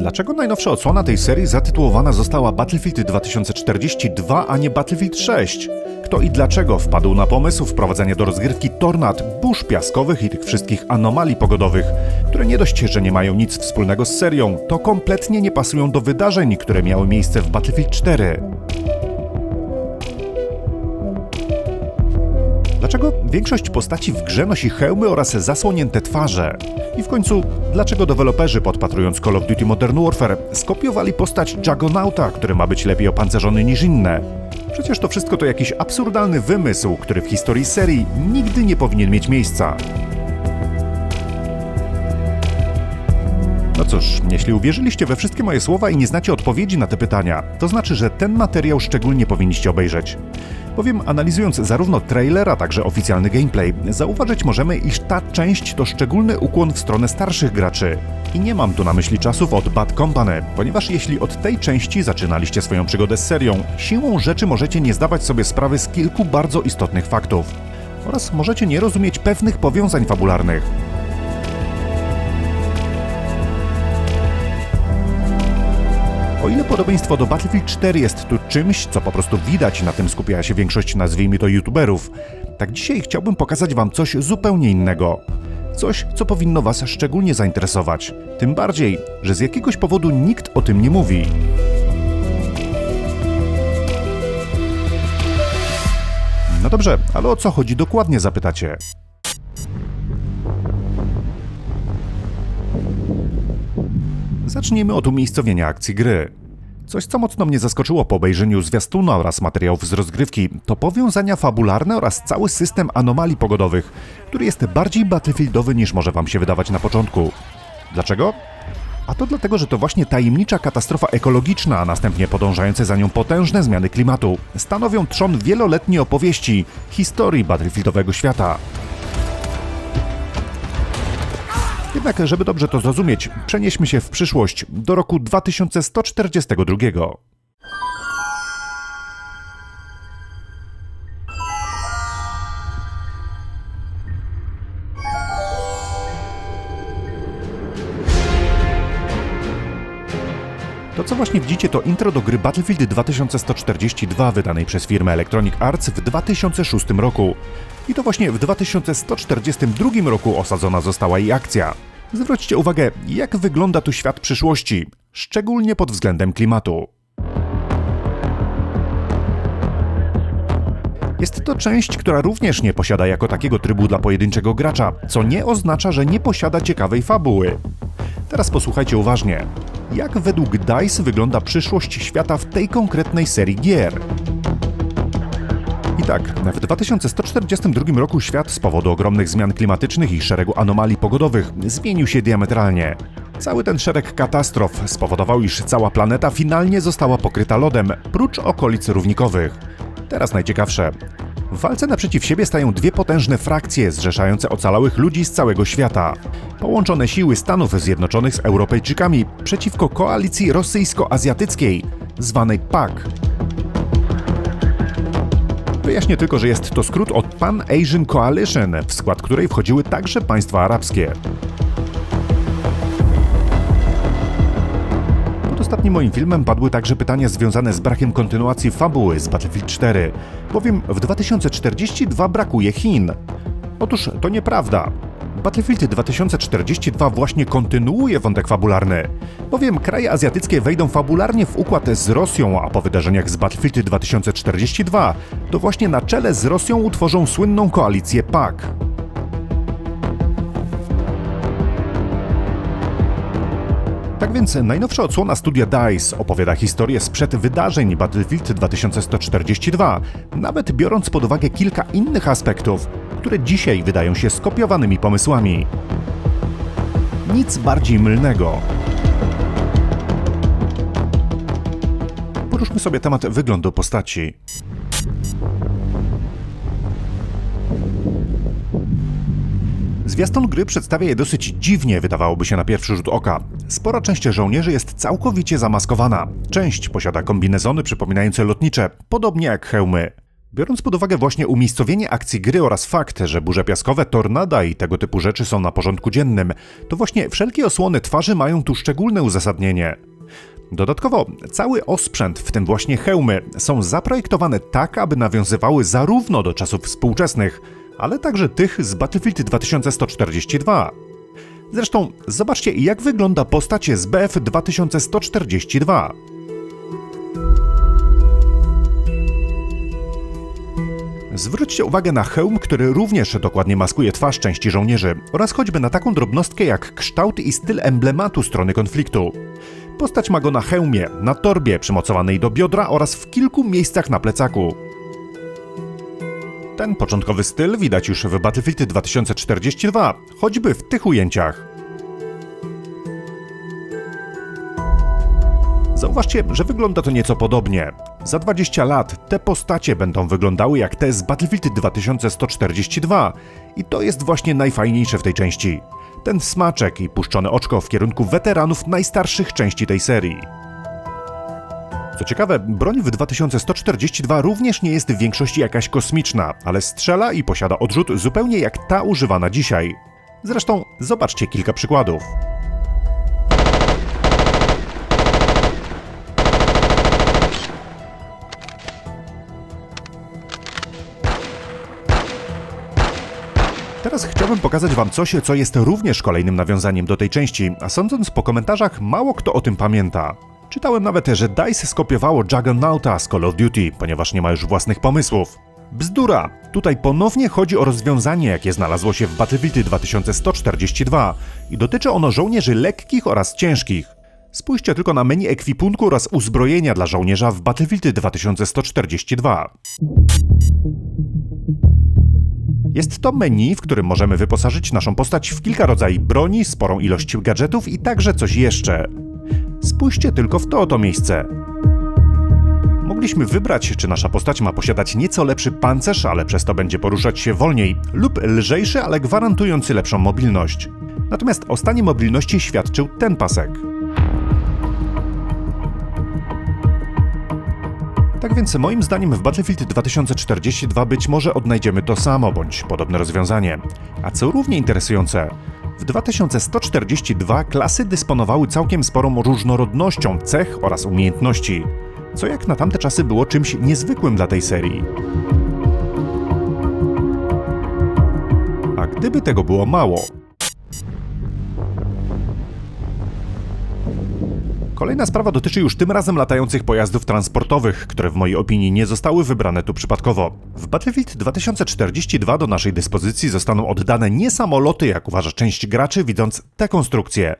Dlaczego najnowsza odsłona tej serii zatytułowana została Battlefield 2042, a nie Battlefield 6? Kto i dlaczego wpadł na pomysł wprowadzenia do rozgrywki tornad, burz piaskowych i tych wszystkich anomalii pogodowych, które nie dość, że nie mają nic wspólnego z serią, to kompletnie nie pasują do wydarzeń, które miały miejsce w Battlefield 4? Dlaczego większość postaci w grze nosi hełmy oraz zasłonięte twarze? I w końcu, dlaczego deweloperzy, podpatrując Call of Duty Modern Warfare, skopiowali postać Juggonauta, który ma być lepiej opancerzony niż inne? Przecież to wszystko to jakiś absurdalny wymysł, który w historii serii nigdy nie powinien mieć miejsca. Cóż, jeśli uwierzyliście we wszystkie moje słowa i nie znacie odpowiedzi na te pytania, to znaczy, że ten materiał szczególnie powinniście obejrzeć. Bowiem analizując zarówno trailer, a także oficjalny gameplay, zauważyć możemy, iż ta część to szczególny ukłon w stronę starszych graczy. I nie mam tu na myśli czasów od Bad Company, ponieważ jeśli od tej części zaczynaliście swoją przygodę z serią, siłą rzeczy możecie nie zdawać sobie sprawy z kilku bardzo istotnych faktów. Oraz możecie nie rozumieć pewnych powiązań fabularnych. O ile podobieństwo do Battlefield 4 jest tu czymś, co po prostu widać, na tym skupia się większość, nazwijmy to, youtuberów, tak dzisiaj chciałbym pokazać Wam coś zupełnie innego. Coś, co powinno Was szczególnie zainteresować. Tym bardziej, że z jakiegoś powodu nikt o tym nie mówi. No dobrze, ale o co chodzi dokładnie, zapytacie? Zacznijmy od umiejscowienia akcji gry. Coś, co mocno mnie zaskoczyło po obejrzeniu zwiastuna oraz materiałów z rozgrywki, to powiązania fabularne oraz cały system anomalii pogodowych, który jest bardziej battlefieldowy niż może wam się wydawać na początku. Dlaczego? A to dlatego, że to właśnie tajemnicza katastrofa ekologiczna, a następnie podążające za nią potężne zmiany klimatu, stanowią trzon wieloletniej opowieści historii battlefieldowego świata. Jednak, żeby dobrze to zrozumieć, przenieśmy się w przyszłość do roku 2142. co właśnie widzicie to intro do gry Battlefield 2142 wydanej przez firmę Electronic Arts w 2006 roku. I to właśnie w 2142 roku osadzona została jej akcja. Zwróćcie uwagę, jak wygląda tu świat przyszłości, szczególnie pod względem klimatu. Jest to część, która również nie posiada jako takiego trybu dla pojedynczego gracza, co nie oznacza, że nie posiada ciekawej fabuły. Teraz posłuchajcie uważnie. Jak według DICE wygląda przyszłość świata w tej konkretnej serii gier? I tak, w 2142 roku świat z powodu ogromnych zmian klimatycznych i szeregu anomalii pogodowych zmienił się diametralnie. Cały ten szereg katastrof spowodował, iż cała planeta finalnie została pokryta lodem, prócz okolic równikowych. Teraz najciekawsze. W walce naprzeciw siebie stają dwie potężne frakcje zrzeszające ocalałych ludzi z całego świata. Połączone siły Stanów Zjednoczonych z Europejczykami przeciwko koalicji rosyjsko-azjatyckiej, zwanej PAC. Wyjaśnię tylko, że jest to skrót od Pan Asian Coalition, w skład której wchodziły także państwa arabskie. Ostatnim moim filmem padły także pytania związane z brakiem kontynuacji fabuły z Battlefield 4, bowiem w 2042 brakuje Chin. Otóż to nieprawda. Battlefield 2042 właśnie kontynuuje wątek fabularny, bowiem kraje azjatyckie wejdą fabularnie w układ z Rosją, a po wydarzeniach z Battlefield 2042 to właśnie na czele z Rosją utworzą słynną koalicję PAC. Tak więc najnowsza odsłona studia DICE opowiada historię sprzed wydarzeń Battlefield 2142, nawet biorąc pod uwagę kilka innych aspektów, które dzisiaj wydają się skopiowanymi pomysłami. Nic bardziej mylnego. Poruszmy sobie temat wyglądu postaci. Zwiastun gry przedstawia je dosyć dziwnie, wydawałoby się na pierwszy rzut oka. Spora część żołnierzy jest całkowicie zamaskowana. Część posiada kombinezony przypominające lotnicze, podobnie jak hełmy. Biorąc pod uwagę właśnie umiejscowienie akcji gry oraz fakt, że burze piaskowe, tornada i tego typu rzeczy są na porządku dziennym, to właśnie wszelkie osłony twarzy mają tu szczególne uzasadnienie. Dodatkowo, cały osprzęt, w tym właśnie hełmy, są zaprojektowane tak, aby nawiązywały zarówno do czasów współczesnych, ale także tych z Battlefield 2142. Zresztą, zobaczcie, jak wygląda postać z BF 2142. Zwróćcie uwagę na hełm, który również dokładnie maskuje twarz części żołnierzy, oraz choćby na taką drobnostkę jak kształt i styl emblematu strony konfliktu. Postać ma go na hełmie, na torbie przymocowanej do biodra oraz w kilku miejscach na plecaku. Ten początkowy styl widać już w Battlefield 2042, choćby w tych ujęciach. Zauważcie, że wygląda to nieco podobnie. Za 20 lat te postacie będą wyglądały jak te z Battlefield 2142 i to jest właśnie najfajniejsze w tej części. Ten smaczek i puszczone oczko w kierunku weteranów najstarszych części tej serii. Co ciekawe, broń w 2142 również nie jest w większości jakaś kosmiczna, ale strzela i posiada odrzut zupełnie jak ta używana dzisiaj. Zresztą zobaczcie kilka przykładów. Teraz chciałbym pokazać Wam coś, co jest również kolejnym nawiązaniem do tej części, a sądząc po komentarzach, mało kto o tym pamięta. Czytałem nawet, że DICE skopiowało Juggernauta z Call of Duty, ponieważ nie ma już własnych pomysłów. Bzdura! Tutaj ponownie chodzi o rozwiązanie, jakie znalazło się w Battlefield 2142 i dotyczy ono żołnierzy lekkich oraz ciężkich. Spójrzcie tylko na menu ekwipunku oraz uzbrojenia dla żołnierza w Battlefield 2142. Jest to menu, w którym możemy wyposażyć naszą postać w kilka rodzajów broni, sporą ilość gadżetów i także coś jeszcze. Spójrzcie tylko w to oto miejsce. Mogliśmy wybrać, czy nasza postać ma posiadać nieco lepszy pancerz, ale przez to będzie poruszać się wolniej, lub lżejszy, ale gwarantujący lepszą mobilność. Natomiast o stanie mobilności świadczył ten pasek. Tak więc moim zdaniem w Battlefield 2042 być może odnajdziemy to samo bądź podobne rozwiązanie. A co równie interesujące, w 2142 klasy dysponowały całkiem sporą różnorodnością cech oraz umiejętności, co jak na tamte czasy było czymś niezwykłym dla tej serii. A gdyby tego było mało, Kolejna sprawa dotyczy już tym razem latających pojazdów transportowych, które w mojej opinii nie zostały wybrane tu przypadkowo. W Battlefield 2042 do naszej dyspozycji zostaną oddane nie samoloty, jak uważa część graczy, widząc te konstrukcje,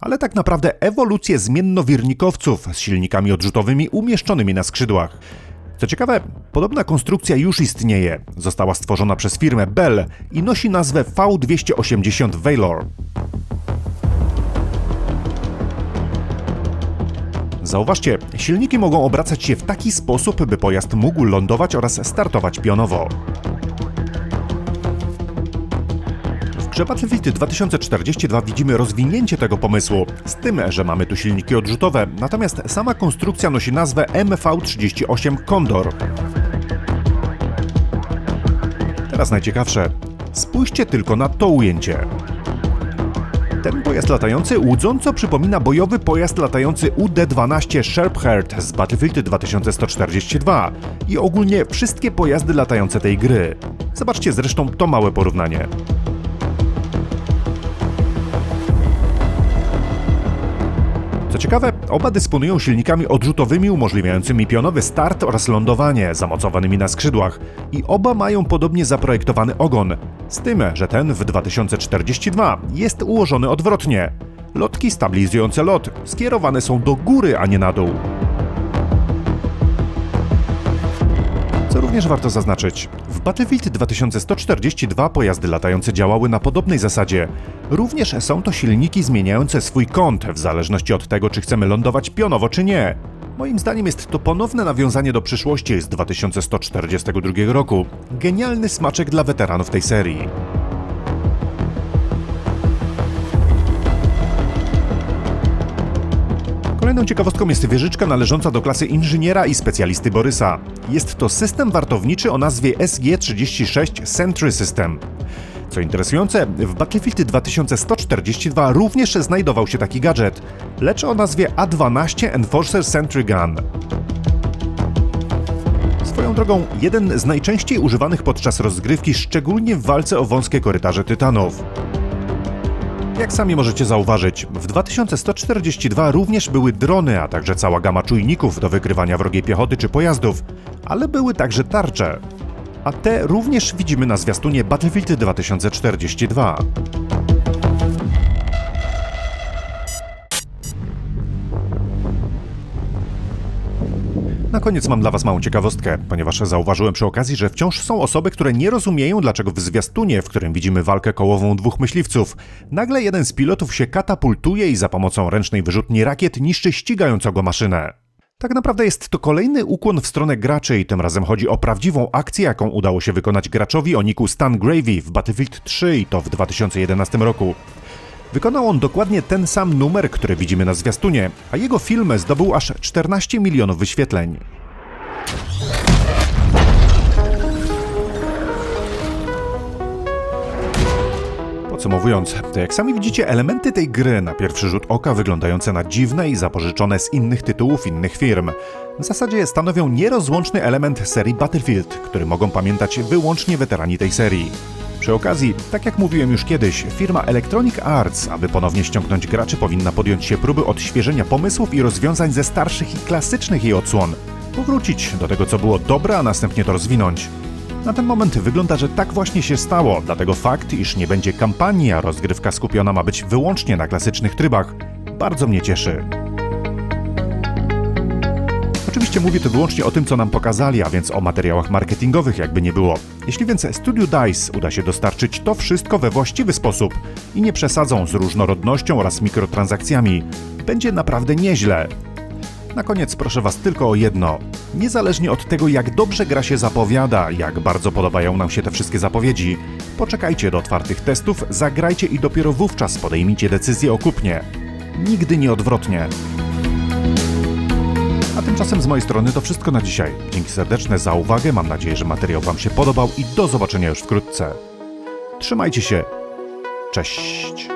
ale tak naprawdę ewolucję zmiennowiernikowców z silnikami odrzutowymi umieszczonymi na skrzydłach. Co ciekawe, podobna konstrukcja już istnieje. Została stworzona przez firmę Bell i nosi nazwę V280 Valor. Zauważcie, silniki mogą obracać się w taki sposób, by pojazd mógł lądować oraz startować pionowo. W grze Battlefield 2042 widzimy rozwinięcie tego pomysłu, z tym, że mamy tu silniki odrzutowe, natomiast sama konstrukcja nosi nazwę MV38 Condor. Teraz najciekawsze. Spójrzcie tylko na to ujęcie. Ten pojazd latający łudząco przypomina bojowy pojazd latający UD-12 Sharpheart z Battlefield 2142 i ogólnie wszystkie pojazdy latające tej gry. Zobaczcie zresztą to małe porównanie. Co ciekawe, oba dysponują silnikami odrzutowymi umożliwiającymi pionowy start oraz lądowanie, zamocowanymi na skrzydłach i oba mają podobnie zaprojektowany ogon, z tym, że ten w 2042 jest ułożony odwrotnie. Lotki stabilizujące lot skierowane są do góry, a nie na dół. Również warto zaznaczyć, w Battlefield 2142 pojazdy latające działały na podobnej zasadzie. Również są to silniki zmieniające swój kąt w zależności od tego, czy chcemy lądować pionowo czy nie. Moim zdaniem jest to ponowne nawiązanie do przyszłości z 2142 roku. Genialny smaczek dla weteranów tej serii. Kolejną ciekawostką jest wieżyczka należąca do klasy inżyniera i specjalisty Borysa. Jest to system wartowniczy o nazwie SG-36 Sentry System. Co interesujące, w Battlefield 2142 również znajdował się taki gadżet, lecz o nazwie A12 Enforcer Sentry Gun. Swoją drogą, jeden z najczęściej używanych podczas rozgrywki, szczególnie w walce o wąskie korytarze tytanów. Jak sami możecie zauważyć, w 2142 również były drony, a także cała gama czujników do wykrywania wrogiej piechoty czy pojazdów, ale były także tarcze. A te również widzimy na zwiastunie Battlefield 2042. Na koniec mam dla Was małą ciekawostkę, ponieważ zauważyłem przy okazji, że wciąż są osoby, które nie rozumieją, dlaczego w zwiastunie, w którym widzimy walkę kołową dwóch myśliwców, nagle jeden z pilotów się katapultuje i za pomocą ręcznej wyrzutni rakiet niszczy ścigającą go maszynę. Tak naprawdę jest to kolejny ukłon w stronę graczy i tym razem chodzi o prawdziwą akcję, jaką udało się wykonać graczowi o niku Stan Gravy w Battlefield 3 i to w 2011 roku. Wykonał on dokładnie ten sam numer, który widzimy na zwiastunie, a jego film zdobył aż 14 milionów wyświetleń. Podsumowując, to jak sami widzicie, elementy tej gry na pierwszy rzut oka wyglądające na dziwne i zapożyczone z innych tytułów innych firm, w zasadzie stanowią nierozłączny element serii Battlefield, który mogą pamiętać wyłącznie weterani tej serii. Przy okazji, tak jak mówiłem już kiedyś, firma Electronic Arts, aby ponownie ściągnąć graczy, powinna podjąć się próby odświeżenia pomysłów i rozwiązań ze starszych i klasycznych jej odsłon. Powrócić do tego, co było dobre, a następnie to rozwinąć. Na ten moment wygląda, że tak właśnie się stało, dlatego fakt, iż nie będzie kampanii, a rozgrywka skupiona ma być wyłącznie na klasycznych trybach, bardzo mnie cieszy. Oczywiście mówię tu wyłącznie o tym, co nam pokazali, a więc o materiałach marketingowych, jakby nie było. Jeśli więc Studio DICE uda się dostarczyć to wszystko we właściwy sposób i nie przesadzą z różnorodnością oraz mikrotransakcjami, będzie naprawdę nieźle. Na koniec proszę Was tylko o jedno. Niezależnie od tego, jak dobrze gra się zapowiada, jak bardzo podobają nam się te wszystkie zapowiedzi, poczekajcie do otwartych testów, zagrajcie i dopiero wówczas podejmijcie decyzję o kupnie. Nigdy nie odwrotnie. Tymczasem z mojej strony to wszystko na dzisiaj. Dzięki serdeczne za uwagę, mam nadzieję, że materiał Wam się podobał i do zobaczenia już wkrótce. Trzymajcie się. Cześć.